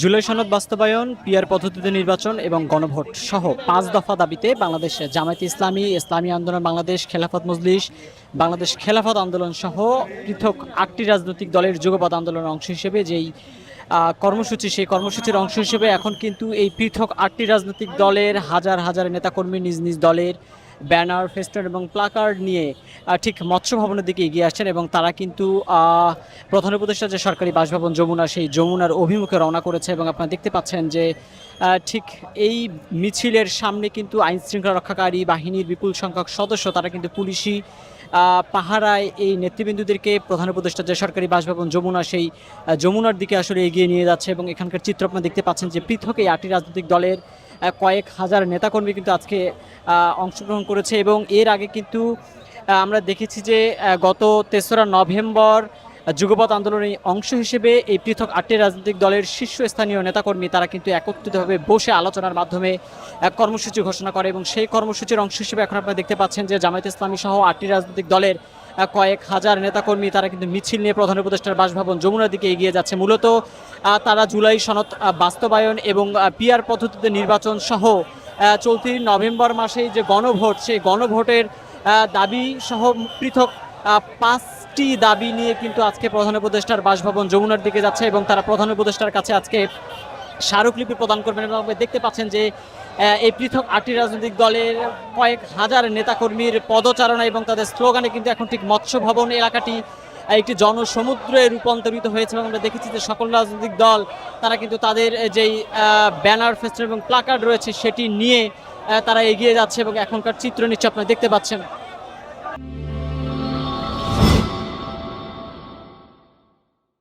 জুলাই সনদ বাস্তবায়ন পিয়ার পদ্ধতিতে নির্বাচন এবং গণভোট সহ পাঁচ দফা দাবিতে বাংলাদেশ জামায়াতে ইসলামী ইসলামী আন্দোলন, বাংলাদেশ খেলাফত মজলিস, বাংলাদেশ খেলাফত আন্দোলন সহ পৃথক আটটি রাজনৈতিক দলের যুগপৎ আন্দোলনের অংশ হিসেবে যেই কর্মসূচি, সেই কর্মসূচির অংশ হিসেবে এখন কিন্তু এই পৃথক আটটি রাজনৈতিক দলের হাজার হাজার নেতাকর্মী নিজ নিজ দলের ব্যানার, ফেস্টন এবং প্লাকার্ড নিয়ে ঠিক মৎস্য ভবনের দিকে এগিয়ে আসছেন এবং তারা কিন্তু প্রধান উপদেষ্টা যে সরকারি বাসভবন যমুনা, সেই যমুনার অভিমুখে রওনা করেছে এবং আপনারা দেখতে পাচ্ছেন যে ঠিক এই মিছিলের সামনে কিন্তু আইন শৃঙ্খলা রক্ষাকারী বাহিনীর বিপুল সংখ্যক সদস্য, তারা কিন্তু পুলিশি পাহারায় এই নেতৃবৃন্দুদেরকে প্রধান উপদেষ্টা যে সরকারি বাসভবন যমুনা, সেই যমুনার দিকে আসলে এগিয়ে নিয়ে যাচ্ছে এবং এখানকার চিত্র আপনারা দেখতে পাচ্ছেন যে পৃথক এই আটটি রাজনৈতিক দলের কয়েক হাজার নেতাকর্মী কিন্তু আজকে অংশগ্রহণ করেছে এবং এর আগে কিন্তু আমরা দেখেছি যে গত তেসরা নভেম্বর আহ, যুগপৎ আন্দোলনের অংশ হিসেবে এই পৃথক আটটি রাজনৈতিক দলের শীর্ষস্থানীয় নেতাকর্মী তারা কিন্তু একত্রিতভাবে বসে আলোচনার মাধ্যমে এক কর্মসূচি ঘোষণা করে এবং সেই কর্মসূচির অংশ হিসেবে এখন আপনারা দেখতে পাচ্ছেন যে জামায়াত ইসলামী সহ আটটি রাজনৈতিক দলের কয়েক হাজার নেতাকর্মী তারা কিন্তু মিছিল নিয়ে প্রধান উপদেষ্টার বাসভবন যমুনার দিকে এগিয়ে যাচ্ছে। মূলত তারা জুলাই সনদ বাস্তবায়ন এবং পিআর পদ্ধতিতে নির্বাচন সহ চলতি নভেম্বর মাসে যে গণভোট সেই গণভোটের দাবি সহ পৃথক পাঁচটি দাবি নিয়ে কিন্তু আজকে প্রধান উপদেষ্টার বাসভবন যমুনার দিকে যাচ্ছে এবং তারা প্রধান উপদেষ্টার কাছে আজকে স্মারকলিপি প্রদান করবেন এবং দেখতে পাচ্ছেন যে এই পৃথক আটটি রাজনৈতিক দলের কয়েক হাজার নেতাকর্মীর পদচারণা এবং তাদের স্লোগানে কিন্তু এখন ঠিক মৎস্য ভবন এলাকাটি একটি জনসমুদ্রে রূপান্তরিত হয়েছে এবং আমরা দেখেছি যে সকল রাজনৈতিক দল, তারা কিন্তু তাদের যেই ব্যানার, ফেস্টন এবং প্লাকার্ড রয়েছে সেটি নিয়ে তারা এগিয়ে যাচ্ছে এবং এখনকার চিত্র নিচ্ছে, আপনারা দেখতে পাচ্ছেন।